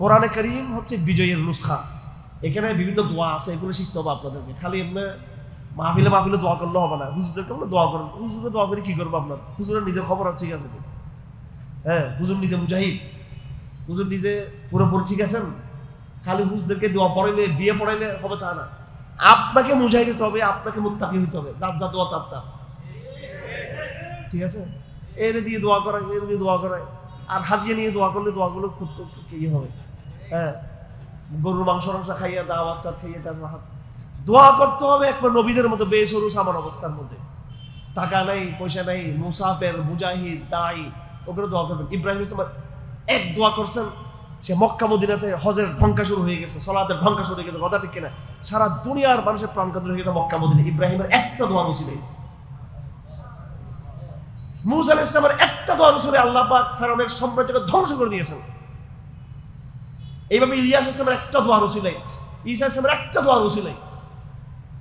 কোরআনে করিম হচ্ছে বিজয়ের নুসখা। এখানে বিভিন্ন দোয়া আছে, এগুলো শিখতে হবে আপনাদেরকে। খালি এমনি মাহফিলে মাহফিলে দোয়া করলে হবে না। হুজুরদেরকে বলে দোয়া করেন। হুজুরে দোয়া করে কি করব আপনার? হুজুরের নিজের খবর আছে, ঠিক আছে হ্যাঁ হুজুর নিজে মুজাহিদ। হুজুর নিজে পুরোপুরি ঠিক আছেন? খালি হুজুরদেরকে দোয়া পড়াইলে, বিয়ে পড়াইলে হবে তা না। আপনাকে মুজাহিদ হতে হবে, আপনাকে মুত্তাকি হতে হবে। যার যা দোয়া তার তার ঠিক আছে? এর দিয়ে দোয়া করায় এর দিয়ে দোয়া করায়। আর হাতিয়ে নিয়ে দোয়া করলে দোয়াগুলো করতে কি হবে। হ্যাঁ গরুর মাংস মাংস খাইয়া দা বাচ্চা খাইয়া তার হাত দোয়া করতে হবে একবার নবীদের মতো বেসরু সামান অবস্থার মধ্যে। টাকা নাই, পয়সা নাই, মুসাফের, মুজাহিদ দাই ওগুলো দোয়া করবেন। ইব্রাহিম ইসলাম এক দোয়া করছেন, সে মক্কা মদিনাতে হজের ঢঙ্কা শুরু হয়ে গেছে, সলাতের ঢঙ্কা শুরু হয়ে গেছে, কথা ঠিক কিনা? সারা দুনিয়ার মানুষের প্রাণ কেন্দ্র হয়ে গেছে মক্কা মদিনা। ইব্রাহিমের একটা দোয়া রসিলে মুসা আলাইহিস ইসলামের একটা দোয়া রসুলে আল্লাহ পাক ফেরাউনের সাম্রাজ্যকে ধ্বংস করে দিয়েছেন। এইভাবে ইলিয়াস ইসলামের একটা দোয়া রসিলে ঈসা ইসলামের একটা দোয়া রসিলে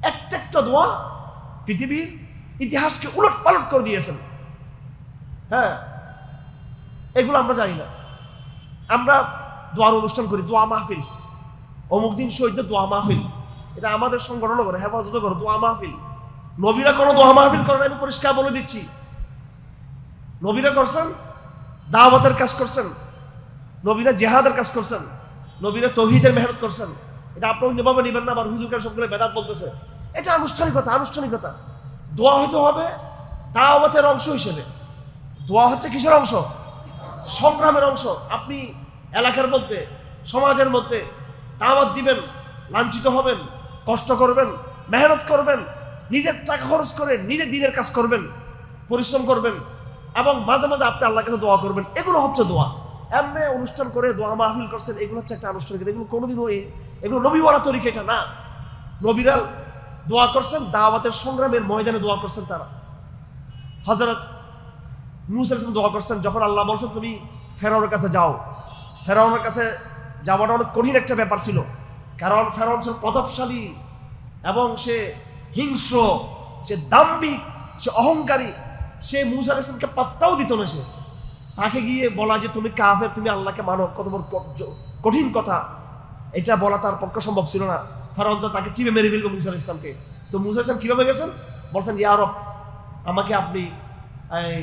একটা একটা দোয়া পৃথিবীর ইতিহাসকে উলট পালট করে দিয়েছেন। হ্যাঁ এগুলো আমরা জানি না। আমরা দোয়ার অনুষ্ঠান করি, দোয়া মাহফিল। অমুক দিন শহীদ দোয়া মাহফিল। এটা আমাদের সংগঠনও করে হেফাজত করে, দোয়া মাহফিল। নবীরা কোনো দোয়া মাহফিল করে না, আমি পরিষ্কার বলে দিচ্ছি। নবীরা করছেন, দাওয়াতের কাজ করছেন। নবীরা জেহাদের কাজ করছেন। নবীরা তহিদের মেহনত করছেন। এটা আপনি অন্যভাবে নেবেন না, আবার হুজুরকার সবগুলো বেদাত বলতেছে। এটা আনুষ্ঠানিকতা আনুষ্ঠানিকতা। দোয়া হইতে হবে দাওয়াতের অংশ হিসেবে। দোয়া হচ্ছে কিসের অংশ? সংগ্রামের অংশ। আপনি এলাকার মধ্যে, সমাজের মধ্যে দাওয়াত দিবেন, লাঞ্ছিত হবেন, কষ্ট করবেন, মেহনত করবেন, নিজের টাকা খরচ করে নিজের দিনের কাজ করবেন, পরিশ্রম করবেন, এবং মাঝে মাঝে আপনি আল্লাহর কাছে দোয়া করবেন। এগুলো হচ্ছে দোয়া। এমনি অনুষ্ঠান করে দোয়া মাহফিল করছেন, এগুলো হচ্ছে একটা আনুষ্ঠানিক এগুলো কোনোদিনও এগুলো নবী ওয়ালা তরিকা এটা না। নবীরা দোয়া করছেন, দাওয়াতের সংগ্রামের ময়দানে দোয়া করছেন তারা। হজরত মুসা আলাইহিস সালাম দোয়া করছেন, যখন আল্লাহ বলছেন, তুমি ফেরাউনের কাছে যাও। ফেরাউনের কাছে যাওয়াটা অনেক কঠিন একটা ব্যাপার ছিল। কারণ ফেরাউন ছিল প্রতাপশালী এবং সে হিংস্র, সে দাম্ভিক, সে অহংকারী। সে মুসা আলাইহিস সালামকে পাত্তাও দিত না সে। তাকে গিয়ে বলা যে তুমি কাফের তুমি আল্লাহকে মানো কত বড় কঠ- কঠিন কথা এটা বলা তার পক্ষে সম্ভব ছিল না ফেরাউন তো তাকে টিপে মেরে ফেলবে মুসা আলাইহিস ইসলামকে তো মুসা ইসলাম কিভাবে গেছেন বলছেন ইয়ারব আমাকে আপনি এই,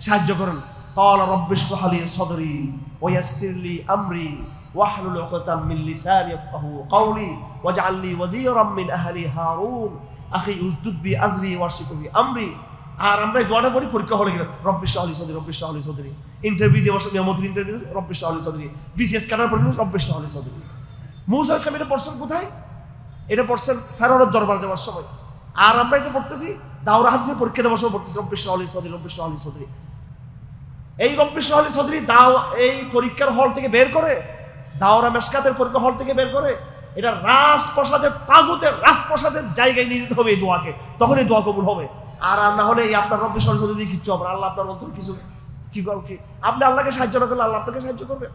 সাহায্য করুন قال رب اشرح لي صدري ويسر لي امري واحلل عقدة من لساني يفقهوا قولي واجعل لي وزيرا من اهلي هارون اخي اشدد بي ازري واشركه في امري আর আমরা দোয়াটা পড়ি, পরীক্ষা হলে গেলাম রব্বি শাহলি চৌধুরী রব্বি শাহলি সদরি। ইন্টারভিউ দেওয়ার বসে মেমতির ইন্টারভিউ রব্বি শাহলি চৌধুরী বিসিএস কাটার পর রব্বি শাহলি সদরি। মুসা ইসলাম এটা পড়ছেন কোথায়? এটা পড়ছেন ফেরানোর দরবার যাওয়ার সময়। আর আমরা এটা পড়তেছি, দাওরা হাদিসের পরীক্ষা দেওয়ার সময় পড়তেছি, রব্বি শাহলি সদরি, রব্বি শাহলি সদরি। এই রব্বি শাহলি চৌধুরী দাও, এই পরীক্ষার হল থেকে বের করে, দাওরা মেসকাতের পরীক্ষা হল থেকে বের করে, এটা রাজপ্রসাদের, তাগুতের রাজপ্রসাদের জায়গায় নিয়ে যেতে হবে এই দোয়াকে। তখন এই দোয়া কবুল হবে। আর না হলে আপনার রব্বের সরস্বতী দিয়ে কিচ্ছু আপনার আল্লাহ আপনার অন্তর কিছু কি করব কি আপনি আল্লাহকে সাহায্য না করলে আল্লাহ আপনাকে সাহায্য করবে?